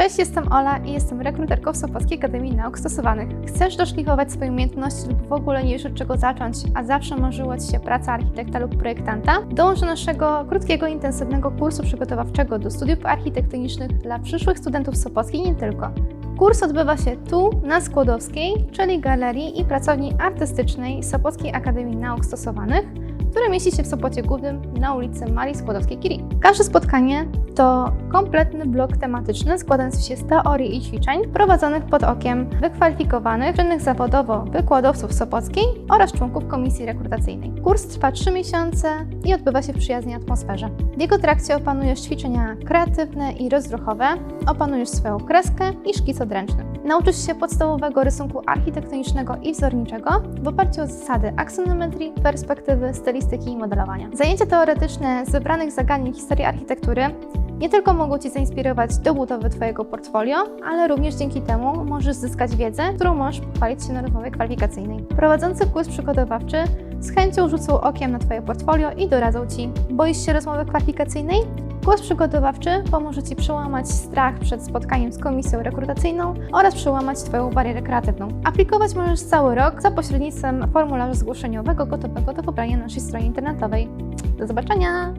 Cześć, jestem Ola i jestem rekruterką w Sopockiej Akademii Nauk Stosowanych. Chcesz doszlifować swoje umiejętności lub w ogóle nie wiesz od czego zacząć, a zawsze marzyła Ci się praca architekta lub projektanta? Dołącz do naszego krótkiego, intensywnego kursu przygotowawczego do studiów architektonicznych dla przyszłych studentów Sopockiej i nie tylko. Kurs odbywa się tu, na Skłodowskiej, czyli Galerii i Pracowni Artystycznej Sopockiej Akademii Nauk Stosowanych, które mieści się w Sopocie Głównym na ulicy Marii Skłodowskiej-Curie. Każde spotkanie to kompletny blok tematyczny składający się z teorii i ćwiczeń prowadzonych pod okiem wykwalifikowanych, czynnych zawodowo wykładowców Sopockiej oraz członków komisji rekrutacyjnej. Kurs trwa 3 miesiące i odbywa się w przyjaznej atmosferze. W jego trakcie opanujesz ćwiczenia kreatywne i rozruchowe, opanujesz swoją kreskę i szkic odręczny. Nauczysz się podstawowego rysunku architektonicznego i wzorniczego w oparciu o zasady aksonometrii, perspektywy, stylistyki i modelowania. Zajęcia teoretyczne z wybranych zagadnień historii architektury nie tylko mogą Cię zainspirować do budowy Twojego portfolio, ale również dzięki temu możesz zyskać wiedzę, którą możesz pochwalić się na rozmowie kwalifikacyjnej. Prowadzący kurs przygotowawczy z chęcią rzucą okiem na Twoje portfolio i doradzą Ci. Boisz się rozmowy kwalifikacyjnej? Kurs przygotowawczy pomoże Ci przełamać strach przed spotkaniem z komisją rekrutacyjną oraz przełamać Twoją barierę kreatywną. Aplikować możesz cały rok za pośrednictwem formularza zgłoszeniowego gotowego do pobrania na naszej stronie internetowej. Do zobaczenia!